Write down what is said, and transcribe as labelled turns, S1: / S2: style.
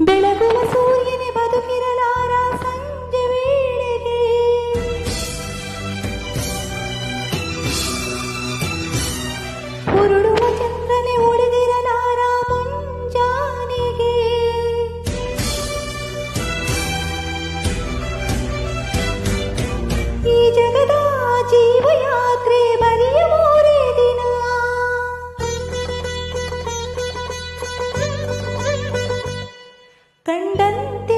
S1: ಬೆಳಗುವ ಸೂರ್ಯನೇ ಬದುಕಿರಲಾರ ಸಂಜೆ ವೇಳೆಗೆ ಉರುಳುವ ಚಂದ್ರನೇ ಉಳಿದಿರಲಾರ ಮುಂಜಾನೆಗೆ ಈ ಜಗದ ಕಂಡಂತೆ